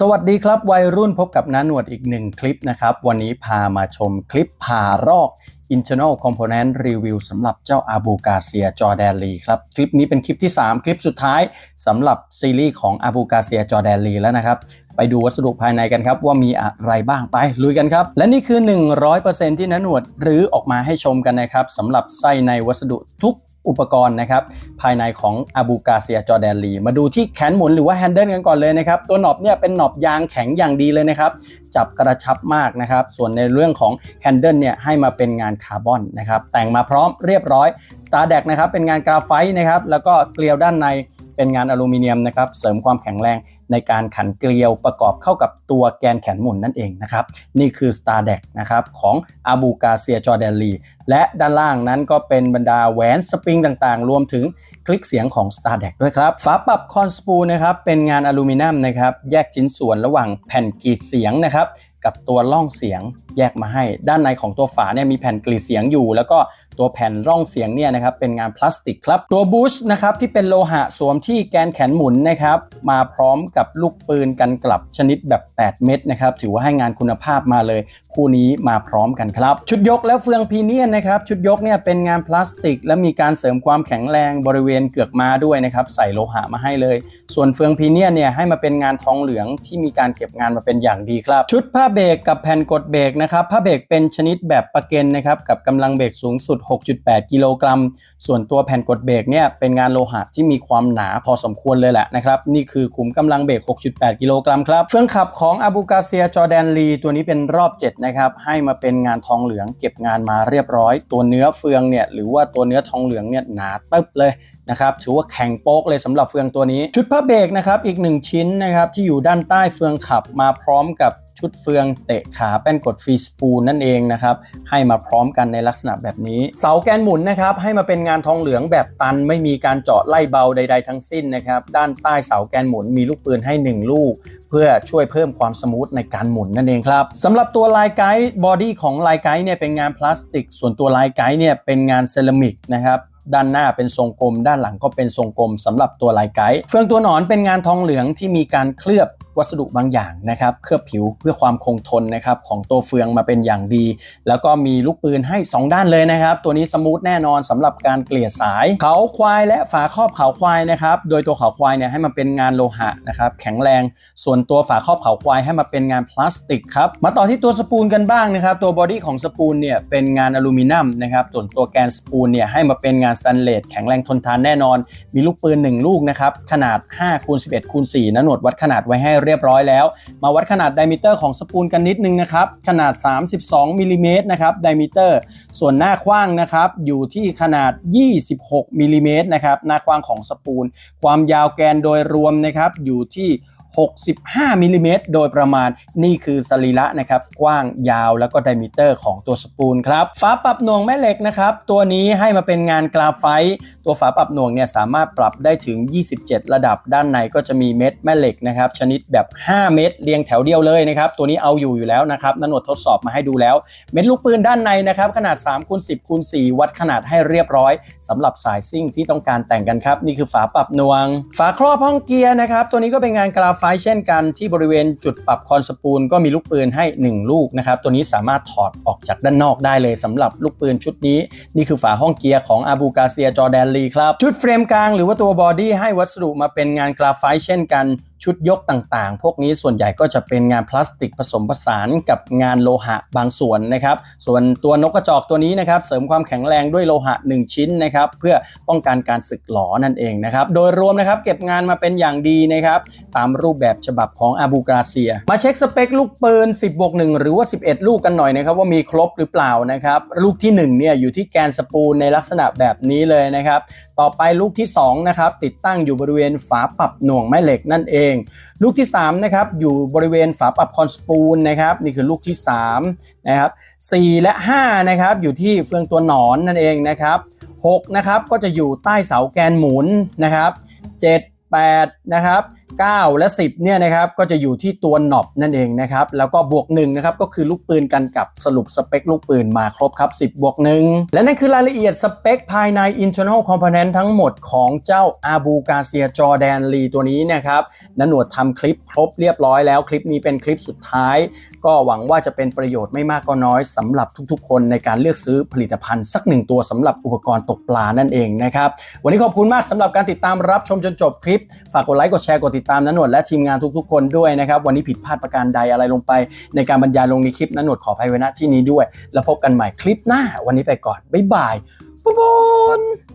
สวัสดีครับ วัยรุ่นพบกับน้าหนวดอีกหนึ่งคลิปนะครับ วันนี้พามาชมคลิปผ่ารอก internal component review สำหรับเจ้า Abu Garcia Jordan Lee ครับ คลิปนี้เป็นคลิปที่ 3 คลิปสุดท้ายสำหรับซีรีส์ของ Abu Garcia Jordan Lee แล้วนะครับ ไปดูวัสดุภายในกันครับ ว่ามีอะไรบ้างไปลุยกันครับ และนี่คือ 100%ที่น้าหนวดหรือออกมาให้ชมกันนะครับสำหรับไส้ในวัสดุทุก อุปกรณ์นะครับภายในของอาบูกาเซียจอแดนลีมาดูที่แขนหมุนหรือว่าแฮนเดิลกันก่อนเลยนะครับตัวหนอบเนี่ยเป็นหนอบยางแข็งอย่างดีเลยนะครับจับกระชับมากนะครับส่วนในเรื่องของแฮนเดิลเนี่ยให้มาเป็นงานคาร์บอนนะครับแต่งมาพร้อมเรียบร้อย Star d e c นะครับเป็นงานกราไฟต์นะครับแล้วก็เกลียวด้านใน เป็นงานอลูมิเนียมนะครับเสริมความแข็งแรงในการขันเกลียวประกอบเข้ากับตัวแกนแขนหมุนนั่นเองนะครับนี่คือ Star d e c นะครับของอาบูกาเซียจอแดนลีและด้านล่างนั้นก็เป็นบรรดาแหวนสปริงต่างๆ รวมถึงคลิกเสียงของ Star d e c ด้วยครับฝาปรับคอนสปูนะครับเป็นงานอลูมิเนียมนะครับแยกชิ้นส่วนระหว่างแผ่นกรีดเสียงนะครับกับตัวร่องเสียงแยกมาให้ ด้านในของตัวฝาเนี่ยมีแผ่นกรีดเสียงอยู่ แล้วก็ ตัวแผ่นร่องเสียงเนี่ยนะครับเป็นงานพลาสติกครับ ตัวบูชนะครับที่เป็นโลหะสวมที่แกนแขนหมุนนะครับมาพร้อมกับลูกปืนกันกลับชนิดแบบ 8 เม็ดนะครับถือว่าให้งานคุณภาพมาเลย คู่นี้มาพร้อมกันครับ ชุดยกและเฟืองพีเนียนนะครับชุดยกเนี่ยเป็นงานพลาสติก และมีการเสริมความแข็งแรงบริเวณเกือกมาด้วยนะครับใส่โลหะมาให้เลย ส่วนเฟืองพีเนียนเนี่ยให้มาเป็นงานทองเหลืองที่มีการเก็บงานมาเป็นอย่างดีครับ ชุดผ้าเบรกกับแผ่นกดเบรกนะครับผ้าเบรกเป็นชนิดแบบประเกนนะครับกับกำลังเบรกสูงสุด6.8 กิโลกรัม ส่วนตัวแผ่นกดเบรกเนี่ยเป็นงานโลหะที่มีความหนาพอสมควรเลยแหละนะครับ นี่คือขุมกำลังเบรก 6.8 กิโลกรัมครับเฟืองขับของอาบูกาเซียจอแดนลีตัวนี้เป็นรอบ 7 นะครับ ให้มาเป็นงานทองเหลืองเก็บงานมาเรียบร้อย ตัวเนื้อเฟืองเนี่ยหรือว่าตัวเนื้อทองเหลืองเนี่ยหนาตึ๊บเลยนะครับถือว่าแข็งโป๊กเลยสำหรับเฟืองตัวนี้ ชุดผ้าเบรกนะครับอีกหนึ่งชิ้นนะครับที่อยู่ด้านใต้เฟืองขับมาพร้อมกับ ชุดเฟือง เตะขาแป้นกดฟรีสปูลนั่นเองนะครับให้มาพร้อมกันในลักษณะแบบนี้ เสาแกนหมุนนะครับให้มาเป็นงานทองเหลืองแบบตันไม่มีการเจาะไล่เบาใด ๆ ทั้งสิ้นนะครับด้านใต้เสาแกนหมุนมีลูกปืนให้ 1 ลูก เพื่อช่วยเพิ่มความสมูทในการหมุนนั่นเองครับสำหรับตัวลายไกด์บอดี้ของลายไกด์เนี่ยเป็นงานพลาสติก ส่วนตัวลายไกด์เนี่ยเป็นงานเซรามิกนะครับด้านหน้าเป็นทรงกลม ด้านหลังก็เป็นทรงกลมสำหรับตัวลายไกด์เฟืองตัวหนอนเป็นงานทองเหลืองที่มีการเคลือบ วัสดุบางอย่างนะครับเคลือบผิวเพื่อความคงทนนะครับของตัวเฟืองมาเป็นอย่างดี แล้วก็มีลูกปืนให้ 2 ด้านเลยนะครับ ตัวนี้สมูทแน่นอนสำหรับการเกลี่ยสาย เขาควายและฝาครอบเขาควายนะครับโดยตัวเขาควายเนี่ยให้มาเป็นงานโลหะนะครับแข็งแรง ส่วนตัวฝาครอบเขาควายให้มาเป็นงานพลาสติกครับมาต่อที่ตัวสปูลกันบ้างนะครับตัวบอดี้ของสปูลเนี่ยเป็นงานอลูมิเนียมนะครับส่วนตัวแกนสปูลเนี่ยให้มาเป็นงานสแตนเลสแข็งแรงทนทานแน่นอน มีลูกปืน 1 ลูกนะครับขนาด5คูณ11คูณ4นะหนวดวัดขนาดไว้ให้เรียบร้อยแล้ว มาวัดขนาดไดมิเตอร์ของสปูลกันนิดนึงนะครับ ขนาด 32มิลลิเมตรนะครับไดมิเตอร์ ส่วนหน้าคว้างนะครับ อยู่ที่ขนาด 26มิลลิเมตรนะครับ หน้าคว้างของสปูล ความยาวแกนโดยรวมนะครับ อยู่ที่ 65มิลลิเมตรโดยประมาณนี่คือสรีระนะครับ กว้างยาวแล้วก็ไดมิเตอร์ของตัวสปูลครับฝาปรับหน่วงแม่เหล็กนะครับ ตัวนี้ให้มาเป็นงานกราไฟต์ตัวฝาปรับหน่วงเนี่ยสามารถปรับได้ถึง 27 ระดับด้านในก็จะมีเม็ดแม่เหล็กนะครับ ชนิดแบบ 5 เม็ดเรียงแถวเดียวเลยนะครับ ตัวนี้เอาอยู่อยู่แล้วนะครับนันวดทดสอบมาให้ดูแล้ว เม็ดลูกปืนด้านในนะครับ ขนาด3คูณ10คูณ4วัดขนาดให้เรียบร้อยสำหรับสายซิ่งที่ต้องการแต่งกันครับนี่คือฝาปรับหน่วง ฝาครอบห้องเกียร์นะครับตัวนี้ก็เป็นงานกราไฟไฟเช่นกันที่บริเวณจุดปรับคอนสปูลก็มีลูกปืนให้ 1 ลูกนะครับ ตัวนี้สามารถถอดออกจากด้านนอกได้เลยสำหรับลูกปืนชุดนี้ นี่คือฝาห้องเกียร์ของอาบูกาเซียจอแดนลีครับ ชุดเฟรมกลางหรือว่าตัวบอดี้ให้วัสดุมาเป็นงานกราไฟต์เช่นกัน ชุดยกต่างๆ พวกนี้ส่วนใหญ่ก็จะเป็นงานพลาสติกผสมผสานกับงานโลหะบางส่วนนะครับ ส่วนตัวนกกระจอกตัวนี้นะครับเสริมความแข็งแรงด้วยโลหะ 1 ชิ้นนะครับเพื่อป้องกันการสึกหลอนั่นเองนะครับโดยรวมนะครับเก็บงานมาเป็นอย่างดีนะครับตามรูปแบบฉบับของอาบูกาเซีย มาเช็คสเปคลูกปืน 10บวก1หรือว่า 11 ลูกกันหน่อยนะครับว่ามีครบหรือเปล่านะครับลูกที่1เนี่ยอยู่ที่แกนสปูลในลักษณะแบบนี้เลยนะครับต่อไปลูกที่2นะครับติดตั้งอยู่บริเวณฝาปรับหน่วงแม่เหล็กนั่นเองลูกที่3นะครับอยู่บริเวณฝาปรับคอนสปูลนะครับนี่คือลูกที่3นะครับ4และ5นะครับอยู่ที่เฟืองตัวหนอนนั่นเองนะครับ6นะครับก็จะอยู่ใต้เสาแกนหมุนนะครับ7 8 นะครับ 9 และ 10 เนี่ยนะครับ ก็จะอยู่ที่ตัวหนอบนั่นเองนะครับ แล้วก็บวก1นะครับ ก็คือลูกปืนกันกับสรุปสเปคลูกปืนมาครบครับ 10 บวก 1 และนั่นคือรายละเอียดสเปคภายใน internal component ทั้งหมดของเจ้า Abu Garcia Jordan Lee ตัวนี้นะครับนันหนวดทำคลิปครบเรียบร้อยแล้ว คลิปนี้เป็นคลิปสุดท้าย ก็หวังว่าจะเป็นประโยชน์ไม่มากก็น้อยสำหรับทุกๆ คนในการเลือกซื้อผลิตภัณฑ์สักหนึ่งตัวสำหรับอุปกรณ์ตกปลานั่นเองนะครับ วันนี้ขอบคุณมากสำหรับการติดตามรับชมจนจบคลิปฝากกดไลค์กดแชร์กดติดตามนันหนวดและทีมงานทุกๆ คนด้วยนะครับ วันนี้ผิดพลาดประการใดอะไรลงไป ในการบรรยายลงในคลิปนันหนวดขออภัยไว้ณที่นี้ด้วย แล้วพบกันใหม่คลิปหน้าวันนี้ไปก่อนบ๊ายบายปุ๊บ